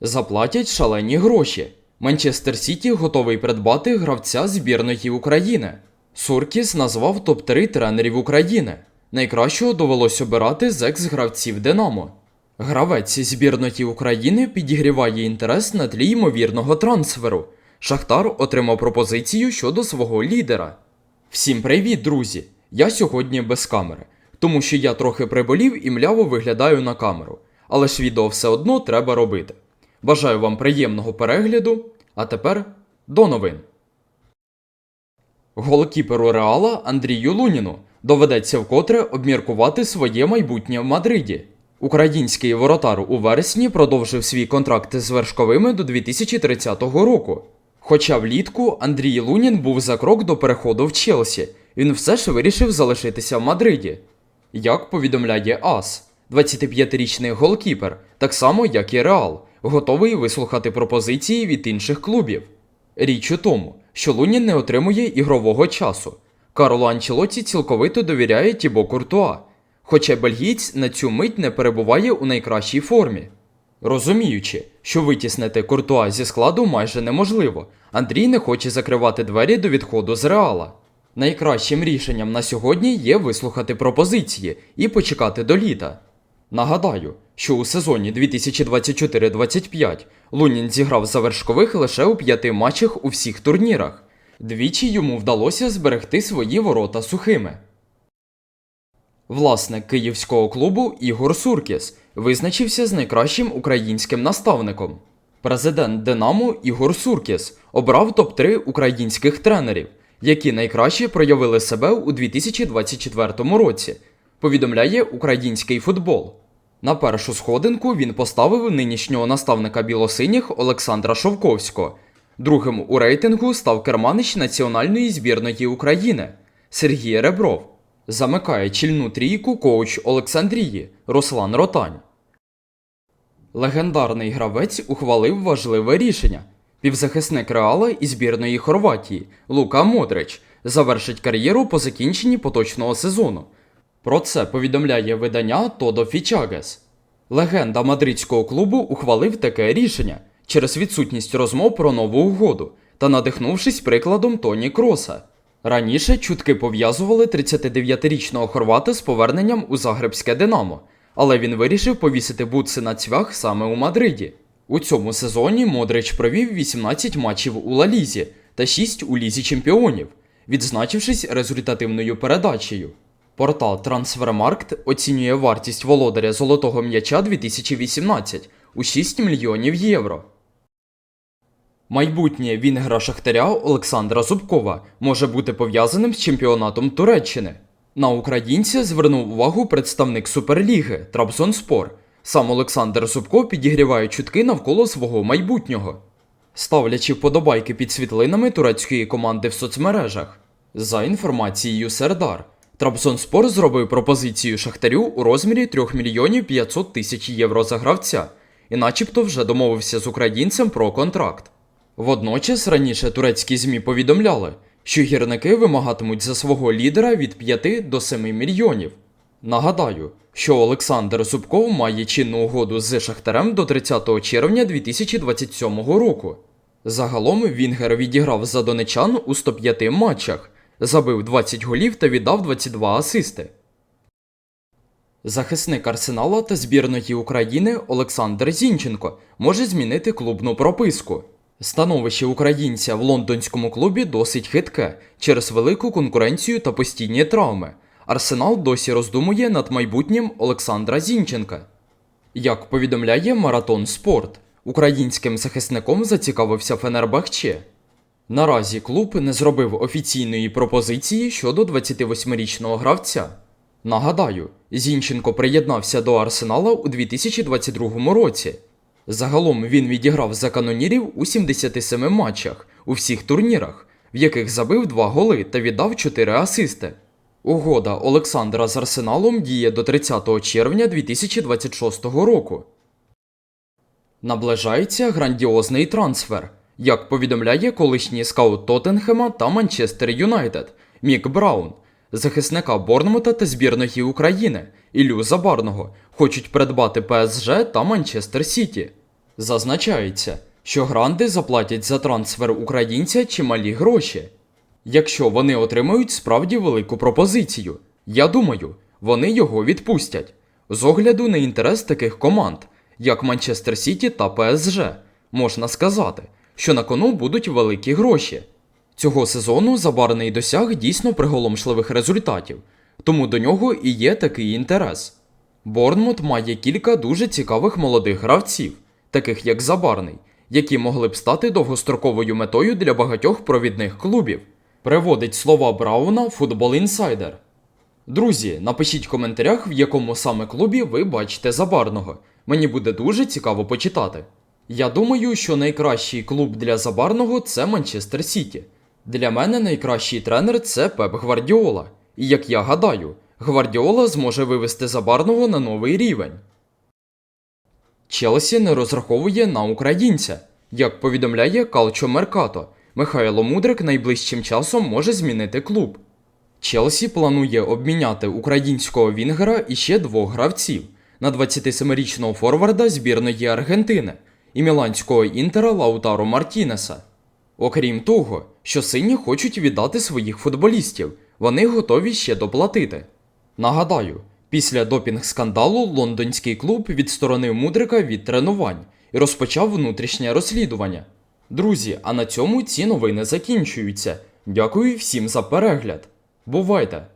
Заплатять шалені гроші. Манчестер Сіті готовий придбати гравця збірної України. Суркіс назвав топ-3 тренерів України. Найкращого довелось обирати з екс-гравців Динамо. Гравець збірної України підігріває інтерес на тлі ймовірного трансферу. Шахтар отримав пропозицію щодо свого лідера. Всім привіт, друзі! Я сьогодні без камери, тому що я трохи приболів і мляво виглядаю на камеру. Але ж відео все одно треба робити. Бажаю вам приємного перегляду, а тепер до новин. Голкіперу Реала Андрію Луніну доведеться вкотре обміркувати своє майбутнє в Мадриді. Український воротар у вересні продовжив свій контракт з вершковими до 2030 року. Хоча влітку Андрій Лунін був за крок до переходу в Челсі, він все ж вирішив залишитися в Мадриді. Як повідомляє АС, 25-річний голкіпер, так само як і Реал, готовий вислухати пропозиції від інших клубів. Річ у тому, що Лунін не отримує ігрового часу. Карло Анчелоті цілковито довіряє Тібо Куртуа, хоча бельгієць на цю мить не перебуває у найкращій формі. Розуміючи, що витіснити Куртуа зі складу майже неможливо, Андрій не хоче закривати двері до відходу з Реала. Найкращим рішенням на сьогодні є вислухати пропозиції і почекати до літа. Нагадаю, що у сезоні 2024-25 Лунін зіграв за вершкових лише у п'яти матчах у всіх турнірах. Двічі йому вдалося зберегти свої ворота сухими. Власник київського клубу Ігор Суркіс визначився з найкращим українським наставником. Президент Динамо Ігор Суркіс обрав топ-3 українських тренерів, які найкраще проявили себе у 2024 році, повідомляє український футбол. На першу сходинку він поставив нинішнього наставника білосиніх Олександра Шовковського. Другим у рейтингу став керманич національної збірної України Сергій Ребров. Замикає чільну трійку коуч Олександрії Руслан Ротань. Легендарний гравець ухвалив важливе рішення. Півзахисник Реала і збірної Хорватії Лука Модрич завершить кар'єру по закінченні поточного сезону. Про це повідомляє видання Тодо Фічагес. Легенда мадридського клубу ухвалив таке рішення через відсутність розмов про нову угоду та надихнувшись прикладом Тоні Кроса. Раніше чутки пов'язували 39-річного хорвата з поверненням у Загребське Динамо, але він вирішив повісити бутси на цвях саме у Мадриді. У цьому сезоні Модрич провів 18 матчів у Лалізі та 6 у Лізі Чемпіонів, відзначившись результативною передачею. Портал Трансфермаркт оцінює вартість володаря золотого м'яча 2018 у 6 мільйонів євро. Майбутнє Вінгера Шахтаря Олександра Зубкова може бути пов'язаним з чемпіонатом Туреччини. На українця звернув увагу представник Суперліги Трабзонспор. Сам Олександр Зубков підігріває чутки навколо свого майбутнього, ставлячи вподобайки під світлинами турецької команди в соцмережах. За інформацією Сердар, Трабзонспор зробив пропозицію Шахтарю у розмірі 3 мільйонів 500 тисяч євро за гравця і начебто вже домовився з українцем про контракт. Водночас раніше турецькі ЗМІ повідомляли, що гірники вимагатимуть за свого лідера від 5 до 7 мільйонів. Нагадаю, що Олександр Зубков має чинну угоду з Шахтарем до 30 червня 2027 року. Загалом Вінгер відіграв за донечан у 105 матчах, забив 20 голів та віддав 22 асисти. Захисник Арсенала та збірної України Олександр Зінченко може змінити клубну прописку. Становище українця в лондонському клубі досить хитке через велику конкуренцію та постійні травми. Арсенал досі роздумує над майбутнім Олександра Зінченка. Як повідомляє Маратон Спорт, українським захисником зацікавився Фенербахче. Наразі клуб не зробив офіційної пропозиції щодо 28-річного гравця. Нагадаю, Зінченко приєднався до Арсенала у 2022 році. Загалом він відіграв за канонірів у 77 матчах у всіх турнірах, в яких забив 2 голи та віддав 4 асисти. Угода Олександра з Арсеналом діє до 30 червня 2026 року. Наближається грандіозний трансфер, як повідомляє колишній скаут Тоттенхема та Манчестер Юнайтед Мік Браун, захисника Борнмута та збірної України Ілю Забарного хочуть придбати ПСЖ та Манчестер Сіті. Зазначається, що гранди заплатять за трансфер українця чималі гроші. Якщо вони отримають справді велику пропозицію, я думаю, вони його відпустять. З огляду на інтерес таких команд, як Манчестер Сіті та ПСЖ, можна сказати, що на кону будуть великі гроші. Цього сезону Забарний досяг дійсно приголомшливих результатів, тому до нього і є такий інтерес. Борнмут має кілька дуже цікавих молодих гравців, таких як Забарний, які могли б стати довгостроковою метою для багатьох провідних клубів. Приводить слова Брауна Football Insider. Друзі, напишіть в коментарях, в якому саме клубі ви бачите Забарного. Мені буде дуже цікаво почитати. Я думаю, що найкращий клуб для Забарного це Манчестер Сіті. Для мене найкращий тренер це Пеп Гвардіола. І як я гадаю, Гвардіола зможе вивести Забарного на новий рівень. Челсі не розраховує на українця. Як повідомляє Калчо Меркато, Михайло Мудрик найближчим часом може змінити клуб. Челсі планує обміняти українського Вінгера і ще двох гравців на 27-річного форварда збірної Аргентини і міланського інтера Лаутаро Мартінеса. Окрім того, що сині хочуть віддати своїх футболістів, вони готові ще доплатити. Нагадаю, після допінг-скандалу лондонський клуб відсторонив Мудрика від тренувань і розпочав внутрішнє розслідування. Друзі, а на цьому ці новини закінчуються. Дякую всім за перегляд. Бувайте!